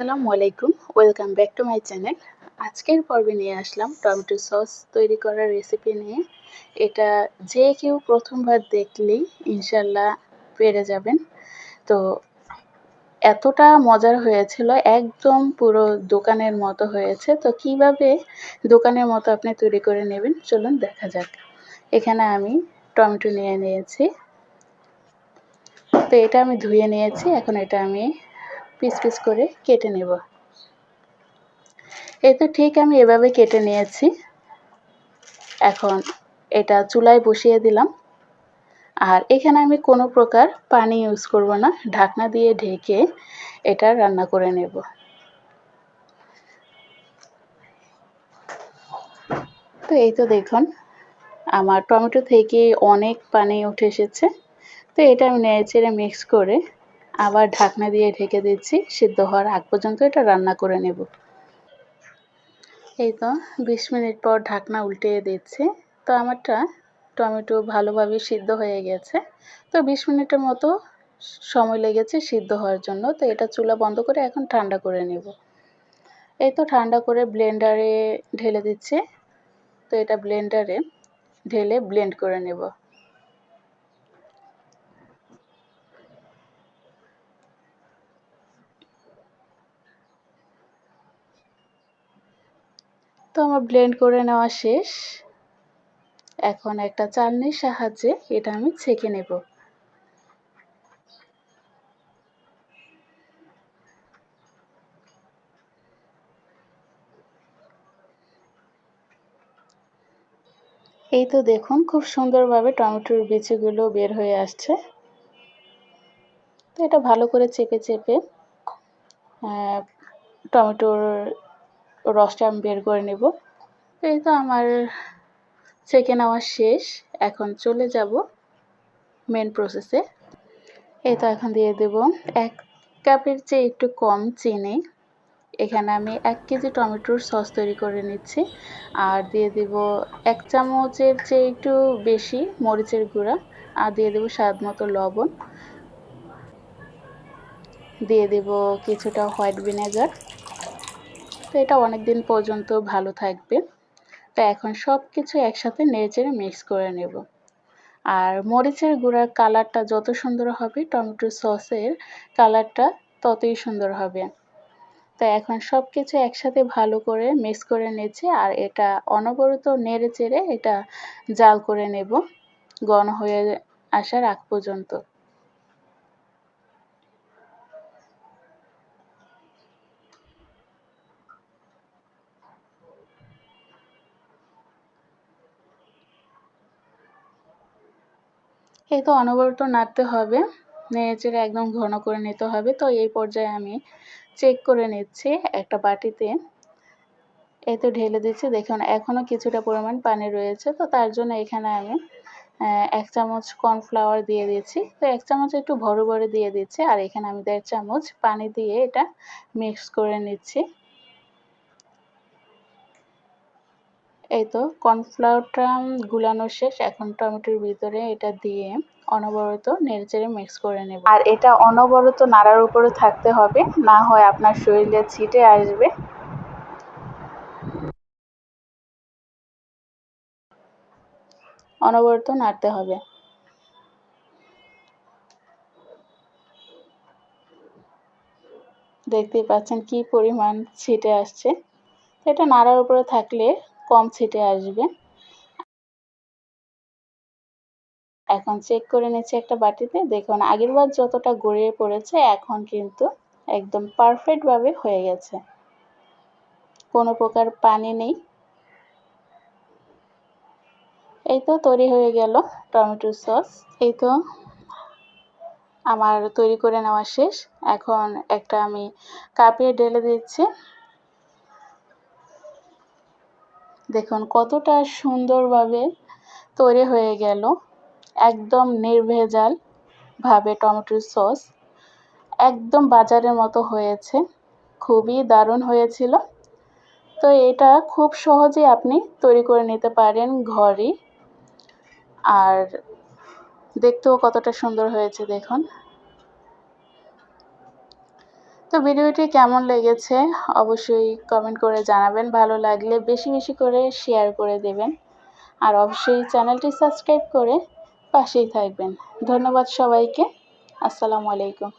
আসসালামু আলাইকুম, welcome back to my channel. আজকের পর্বে নিয়ে আসলাম টমেটো সস তৈরি করার রেসিপি নিয়ে। এটা যে কেউ প্রথমবার দেখলেই ইনশাল্লাহ পেরে যাবেন। তো এতটা মজার হয়েছিল, একদম পুরো দোকানের মতো হয়েছে। তো কীভাবে দোকানের মতো আপনি তৈরি করে নেবেন, চলুন দেখা যাক। এখানে আমি টমেটো নিয়ে নিয়েছি। তো এটা আমি ধুয়ে নিয়েছি, এখন এটা আমি পিস পিস করে কেটে নেব। এই তো ঠিক আমি এভাবে কেটে নিয়েছি। এখন এটা চুলায় বসিয়ে দিলাম। আর এখানে আমি কোনো প্রকার পানি ইউজ করব না, ঢাকনা দিয়ে ঢেকে এটা রান্না করে নেব। তো এই তো দেখুন, আমার টমেটো থেকে অনেক পানি উঠে এসেছে। তো এটা আমি নেড়ে চেড়ে মিক্স করে আবার ঢাকনা দিয়ে ঢেকে দিচ্ছি, সিদ্ধ হওয়ার আগ পর্যন্ত এটা রান্না করে নেব। এই তো বিশ মিনিট পর ঢাকনা উল্টে দিচ্ছি। তো আমারটা টমেটো ভালোভাবে সিদ্ধ হয়ে গেছে। তো বিশ মিনিটের মতো সময় লেগেছে সিদ্ধ হওয়ার জন্য। তো এটা চুলা বন্ধ করে এখন ঠান্ডা করে নেব। এই তো ঠান্ডা করে ব্লেন্ডারে ঢেলে দিচ্ছে। তো এটা ব্লেন্ডারে ঢেলে ব্লেন্ড করে নেব। তো আমার ব্লেন্ড করে নেওয়া শেষ। এখন একটা চালনির সাহায্যে এটা আমি ছেঁকে নেব। এই তো দেখুন, খুব সুন্দরভাবে টমেটোর বিচিগুলো বের হয়ে আসছে। তো এটা ভালো করে চেপে চেপে টমেটোর রসটা আমি বের করে নেব। এই তো আমার ছেঁকে নেওয়া শেষ, এখন চলে যাব মেন প্রসেসে এই তো এখন দিয়ে দেব। এক কাপের চেয়ে একটু কম চিনি। এখানে আমি এক কেজি টমেটোর সস তৈরি করে নিচ্ছি। আর দিয়ে দেব এক চামচের চেয়ে একটু বেশি মরিচের গুঁড়া। আর দিয়ে দেব স্বাদ মতো লবণ। দিয়ে দেব কিছুটা হোয়াইট ভিনেগার এটা অনেক দিন পর্যন্ত ভালো থাকবে। তো এখন সব কিছু একসাথে নেড়েচেড়ে মিক্স করে নেব। আর মরিচের গুঁড়ার কালারটা যত সুন্দর হবে, টমেটো সসের কালারটা ততই সুন্দর হবে। তো এখন সব কিছু একসাথে ভালো করে মিক্স করে নিচ্ছি আর এটা অনবরত নেড়ে চেড়ে এটা জাল করে নেব। ঘন হয়ে আসার আগ পর্যন্ত। এই তো অনবরত নাড়তে হবে। নেড়ে একদম ঘন করে নিতে হবে। তো এই পর্যায়ে আমি চেক করে নিচ্ছি একটা বাটিতে। এই তো ঢেলে দিচ্ছি। দেখুন এখনও কিছুটা পরিমাণ পানি রয়েছে। তো তার জন্য এখানে আমি এক চামচ কর্নফ্লাওয়ার দিয়ে দিচ্ছি। তো এক চামচ একটু ভরো ভরে দিয়ে দিচ্ছি। আর এখানে আমি দেড় চামচ পানি দিয়ে এটা মিক্স করে নিচ্ছি। এই তো কর্নফ্লাওয়ারটা গুলানো শেষ, এখন টমেটোর ভিতরে এটা দিয়ে অনবরত নেড়েচেড়ে মিক্স করে নেব। আর এটা অনবরত নাড়ার উপরে থাকতে হবে, না হয় আপনার শরীরে ছিটে আসবে। অনবরত নাড়তে হবে। দেখতেই পাচ্ছেন কি পরিমাণ ছিটে আসছে। এটা নাড়ার উপরে থাকলে কম ছিটে আসবে। এখন চেক করে নিচ্ছি একটা বাটিতে। দেখুন আগের বার যতটা গড়িয়ে পড়েছে, এখন কিন্তু একদম পারফেক্টভাবে হয়ে গেছে। কোনো প্রকার পানি নেই। এই তো তৈরি হয়ে গেল টমেটো সস। এই তো আমার তৈরি করে নেওয়া শেষ। এখন একটা আমি কাপে ঢেলে দিচ্ছি। দেখুন, কতটা সুন্দরভাবে তৈরি হয়ে গেল। একদম নির্ভেজাল ভাবে টমেটোর সস। একদম বাজারের মতো হয়েছে। খুবই দারুণ হয়েছিল। তো এটা খুব সহজে আপনি তৈরি করে নিতে পারেন ঘরে। আর দেখতেও কতটা সুন্দর হয়েছে, দেখুন। তো ভিডিওটি কেমন লেগেছে অবশ্যই কমেন্ট করে জানাবেন। ভালো লাগলে বেশি বেশি করে শেয়ার করে দেবেন। আর অবশ্যই চ্যানেলটি সাবস্ক্রাইব করে পাশেই থাকবেন। ধন্যবাদ সবাইকে। আসসালামু আলাইকুম।